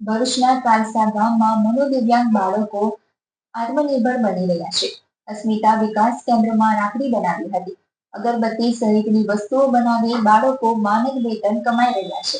ભરૂચના કાલસા ગામમાં મનોદિવ્યાંગ બાળકો આત્મનિર્ભર બની રહ્યા છે. અસ્મિતા વિકાસ કેન્દ્રમાં રાખડી બનાવી હતી. અગરબત્તી સહિતની વસ્તુઓ બનાવી બાળકો માનદ વેતન કમાઈ રહ્યા છે.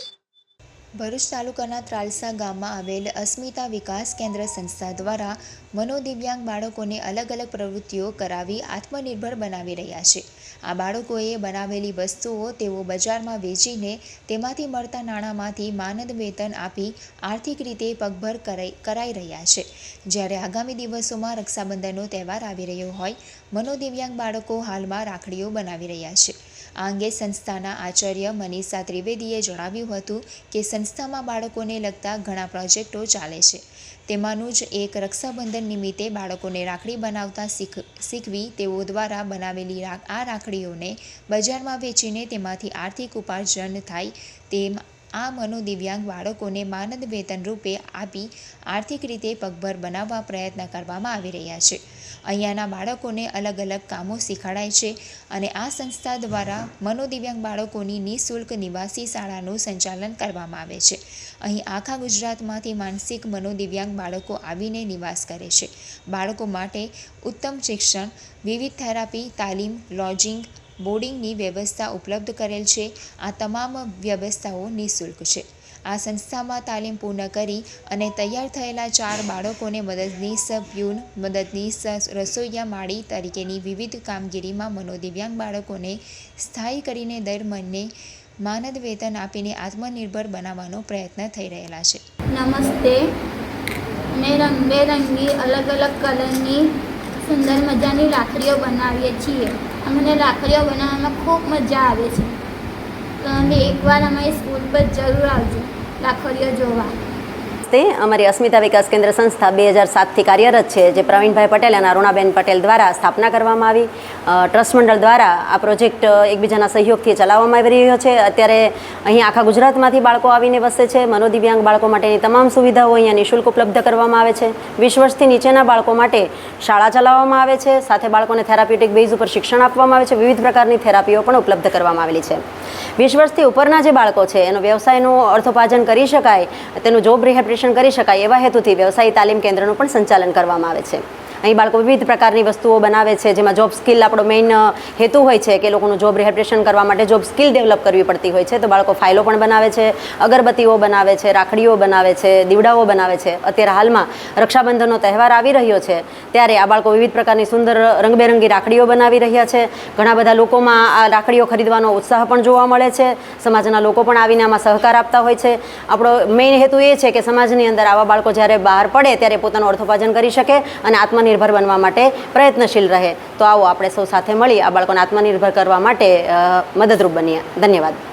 ભરૂચ તાલુકાના ત્રાલસા ગામમાં આવેલ અસ્મિતા વિકાસ કેન્દ્ર સંસ્થા દ્વારા મનોદિવ્યાંગ બાળકોને અલગ અલગ પ્રવૃત્તિઓ કરાવી આત્મનિર્ભર બનાવી રહ્યા છે. આ બાળકોએ બનાવેલી વસ્તુઓ તેઓ બજારમાં વેચીને તેમાંથી મળતા નાણાંમાંથી માનદ વેતન આપી આર્થિક રીતે પગભર કરાઈ રહ્યા છે. જ્યારે આગામી દિવસોમાં રક્ષાબંધનનો તહેવાર આવી રહ્યો હોય, મનોદિવ્યાંગ બાળકો હાલમાં રાખડીઓ બનાવી રહ્યા છે. આ અંગે સંસ્થાના આચાર્ય મનીષા ત્રિવેદીએ જણાવ્યું હતું કે સંસ્થામાં બાળકોને લગતા ઘણા પ્રોજેક્ટો ચાલે છે. તેમાંનું જ એક રક્ષાબંધન નિમિત્તે બાળકોને રાખડી બનાવતા શીખ, શીખવી તેઓ દ્વારા બનાવેલી આ રાખડીઓને બજારમાં વેચીને તેમાંથી આર્થિક ઉપાર્જન થાય તેમ આ મનોદિવ્યાંગ બાળકોને માનદ વેતન રૂપે આપી આર્થિક રીતે પગભર બનાવવા પ્રયત્ન કરવામાં આવી રહ્યા છે. અહીંયાના બાળકોને અલગ અલગ કામો શીખવાડાય છે અને આ સંસ્થા દ્વારા મનોદિવ્યાંગ બાળકોની નિઃશુલ્ક નિવાસી શાળાનું સંચાલન કરવામાં આવે છે. અહીં આખા ગુજરાતમાંથી માનસિક મનોદિવ્યાંગ બાળકો આવીને નિવાસ કરે છે. બાળકો માટે ઉત્તમ શિક્ષણ, વિવિધ થેરાપી, તાલીમ, લોજિંગ બોર્ડિંગની વ્યવસ્થા ઉપલબ્ધ કરેલ છે. આ તમામ વ્યવસ્થાઓ નિઃશુલ્ક છે. આ સંસ્થામાં તાલીમ પૂર્ણ કરી અને તૈયાર થયેલા ચાર બાળકોને મદદનીશ પ્યુન મદદનીશ રસોઈયા માળી તરીકેની વિવિધ કામગીરીમાં મનોદિવ્યાંગ બાળકોને સ્થાયી કરીને દર મહિને માનદ વેતન આપીને આત્મનિર્ભર બનાવવાનો પ્રયત્ન થઈ રહેલા છે. નમસ્તે. અમે રંગબેરંગી અલગ અલગ કલરની સુંદર મજાની રાખડીઓ બનાવીએ છીએ. અમને રાખડીઓ બનાવવામાં ખૂબ મજા આવે છે. તો અમે એકવાર અમારી સ્કૂલ પર જરૂર આવજો. રાખડીઓ જોવા. તે અમારી અસ્મિતા વિકાસ કેન્દ્ર સંસ્થા બે હજાર સાતથી કાર્યરત છે, જે પ્રવીણભાઈ પટેલ અને અરુણાબેન પટેલ દ્વારા સ્થાપના કરવામાં આવી. ટ્રસ્ટ મંડળ દ્વારા આ પ્રોજેક્ટ એકબીજાના સહયોગથી ચલાવવામાં આવી રહ્યો છે. અત્યારે અહીં આખા ગુજરાતમાંથી બાળકો આવીને વસે છે. મનોદિવ્યાંગ બાળકો માટેની તમામ સુવિધાઓ અહીંયા નિઃશુલ્ક ઉપલબ્ધ કરવામાં આવે છે. વીસ વર્ષથી નીચેના બાળકો માટે શાળા ચલાવવામાં આવે છે. સાથે બાળકોને થેરાપ્યુટિક બેઝ ઉપર શિક્ષણ આપવામાં આવે છે. વિવિધ પ્રકારની થેરાપીઓ પણ ઉપલબ્ધ કરવામાં આવેલી છે. વીસ વર્ષથી ઉપરના જે બાળકો છે, એનો વ્યવસાયનું અર્થોપાર્જન કરી શકાય, તેનું જોબ રિહેબિલિટેશન કરી શકાય એવા હેતુથી વ્યવસાયી તાલીમ કેન્દ્રનું પણ સંચાલન કરવામાં આવે છે. અહીં બાળકો વિવિધ પ્રકારની વસ્તુઓ બનાવે છે, જેમાં જોબ સ્કિલ આપણો મેઇન હેતુ હોય છે કે લોકોનું જોબ રિહેબ્રેશન કરવા માટે જોબ સ્કિલ ડેવલપ કરવી પડતી હોય છે. તો બાળકો ફાઇલો પણ બનાવે છે, અગરબત્તીઓ બનાવે છે, રાખડીઓ બનાવે છે, દીવડાઓ બનાવે છે. અત્યારે હાલમાં રક્ષાબંધનનો તહેવાર આવી રહ્યો છે, ત્યારે આ બાળકો વિવિધ પ્રકારની સુંદર રંગબેરંગી રાખડીઓ બનાવી રહ્યા છે. ઘણા બધા લોકોમાં આ રાખડીઓ ખરીદવાનો ઉત્સાહ પણ જોવા મળે છે. સમાજના લોકો પણ આવીને આમાં સહકાર આપતા હોય છે. આપણો મેઇન હેતુ એ છે કે સમાજની અંદર આવા બાળકો જ્યારે બહાર પડે ત્યારે પોતાનું અર્થોપાર્જન કરી શકે અને આત્મનિર્ભર બનવા માટે પ્રયત્નશીલ રહે. તો આવો આપણે સૌ સાથે મળી આ બાળકોને આત્મનિર્ભર કરવા માટે મદદરૂપ બનીએ. ધન્યવાદ.